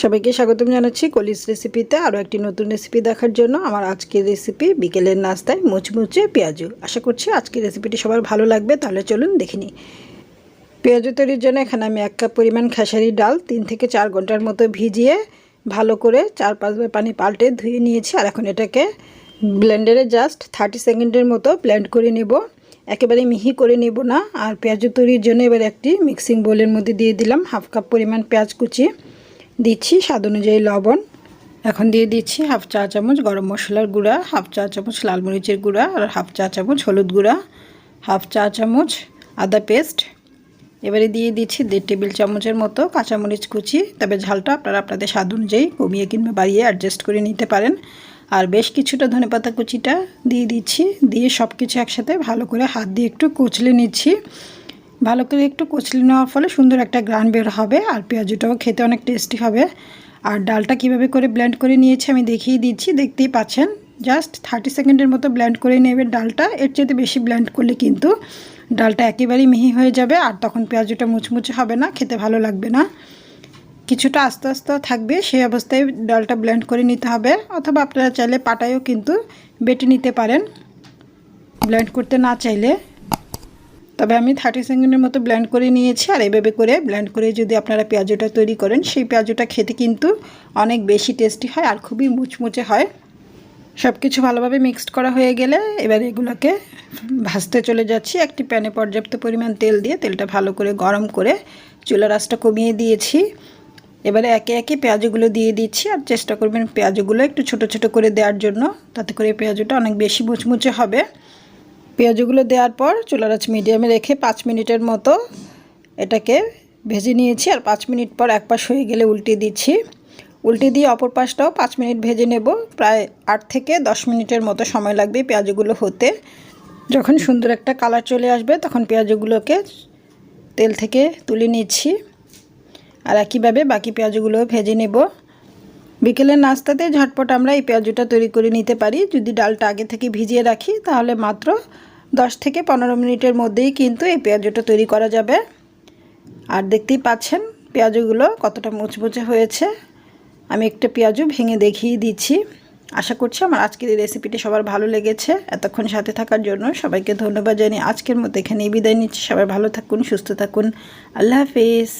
সবাইকে স্বাগতম জানাচ্ছি কলিস রেসিপিতে। আরও একটি নতুন রেসিপি দেখার জন্য আমার আজকের রেসিপি বিকেলের নাস্তায় মুচমুচে পেঁয়াজু। আশা করছি আজকের রেসিপিটি সবার ভালো লাগবে, তাহলে চলুন দেখে নিই। পেঁয়াজু তৈরির জন্য এখানে আমি এক কাপ পরিমাণ খেসারি ডাল, তিন থেকে চার ঘণ্টার মতো ভিজিয়ে ভালো করে চার পাঁচবার পানি পাল্টে ধুয়ে নিয়েছি। আর এখন এটাকে ব্লেন্ডারে জাস্ট থার্টি সেকেন্ডের মতো ব্লেন্ড করে নেব। একেবারে মিহি করে নেব না। আর পেঁয়াজু তৈরির জন্য এবার একটি মিক্সিং বোলের মধ্যে দিয়ে দিলাম হাফ কাপ পরিমাণ পেঁয়াজ কুচি। দিচ্ছি স্বাদ অনুযায়ী লবণ। এখন দিয়ে দিচ্ছি হাফ চা চামচ গরম মশলার গুঁড়া, হাফ চা চামচ লাল মরিচের গুঁড়া আর হাফ চা চামচ হলুদ গুঁড়া, হাফ চা চামচ আদা পেস্ট। এবারে দিয়ে দিচ্ছি দেড় টেবিল চামচের মতো কাঁচামরিচ কুচি, তবে ঝালটা আপনারা আপনাদের স্বাদ অনুযায়ী কমিয়ে কিংবা বাড়িয়ে অ্যাডজাস্ট করে নিতে পারেন। আর বেশ কিছুটা ধনেপাতা কুচিটা দিয়ে দিচ্ছি, দিয়ে সব কিছু একসাথে ভালো করে হাত দিয়ে একটু কুচলে নিচ্ছি। ভালো করে একটু কচলে নেওয়ার ফলে সুন্দর একটা গ্রান বের হবে আর পেঁয়াজুটাও খেতে অনেক টেস্টি হবে। আর ডালটা কীভাবে করে ব্লেন্ড করে নিয়েছি আমি দেখিয়ে দিচ্ছি, দেখতেই পাচ্ছেন। জাস্ট থার্টি সেকেন্ডের মতো ব্লেন্ড করে নেবে ডালটা, এর চেয়ে বেশি ব্লেন্ড করলে কিন্তু ডালটা একেবারেই মিহি হয়ে যাবে আর তখন পেঁয়াজুটা মুচমুচে হবে না, খেতে ভালো লাগবে না। কিছুটা আস্তে আস্তে থাকবে সেই অবস্থায় ডালটা ব্লেন্ড করে নিতে হবে অথবা আপনারা চাইলে পাটায়ও কিন্তু বেটে নিতে পারেন। ব্লেন্ড করতে না চাইলে। তবে আমি থার্টি সেকেন্ডের মতো ব্ল্যান্ড করে নিয়েছি আর এভাবে করে ব্ল্যান্ড করে যদি আপনারা পেঁয়াজুটা তৈরি করেন, সেই পেঁয়াজুটা খেতে কিন্তু অনেক বেশি টেস্টি হয় আর খুবই মুচমুচে হয়। সব কিছু ভালোভাবে মিক্সড করা হয়ে গেলে এবার এগুলোকে ভাজতে চলে যাচ্ছি। একটি প্যানে পর্যাপ্ত পরিমাণ তেল দিয়ে তেলটা ভালো করে গরম করে চুলা রাসটা কমিয়ে দিয়েছি। এবারে একে একে পেঁয়াজগুলো দিয়ে দিচ্ছি আর চেষ্টা করবেন পেঁয়াজগুলো একটু ছোট ছোট করে দেওয়ার জন্য, তাতে করে পেঁয়াজটা অনেক বেশি মুচমুচে হবে। পেঁয়াজগুলো দেওয়ার পর চুলার আঁচ মিডিয়ামে রেখে পাঁচ মিনিটের মতো এটাকে ভেজে নিয়েছি। আর পাঁচ মিনিট পর এক পাশ হয়ে গেলে উল্টে দিচ্ছি। উল্টে দিয়ে অপর পাশটাও পাঁচ মিনিট ভেজে নেব। প্রায় আট থেকে দশ মিনিটের মতো সময় লাগবে পেঁয়াজগুলো হতে। যখন সুন্দর একটা কালার চলে আসবে তখন পেঁয়াজগুলোকে তেল থেকে তুলে নিচ্ছি। আর একইভাবে বাকি পেঁয়াজগুলো ভেজে নেব। বিকেলের নাস্তাতে ঝটপট আমরা এই পেঁয়াজুটা তৈরি করে নিতে পারি। যদি ডালটা আগে থেকে ভিজিয়ে রাখি, তাহলে মাত্র দশ থেকে পনেরো মিনিটের মধ্যেই কিন্তু এই পেঁয়াজুটা তৈরি করা যাবে। আর দেখতেই পাচ্ছেন পেঁয়াজগুলো কতটা মুচমুচে হয়েছে। আমি একটা পেঁয়াজু ভেঙে দেখিয়ে দিচ্ছি। আশা করছি আমার আজকের এই রেসিপিটি সবার ভালো লেগেছে। এতক্ষণ সাথে থাকার জন্য সবাইকে ধন্যবাদ জানিয়ে আজকের মতো এখানেই বিদায় নিচ্ছি। সবাই ভালো থাকুন, সুস্থ থাকুন। আল্লাহ হাফিজ।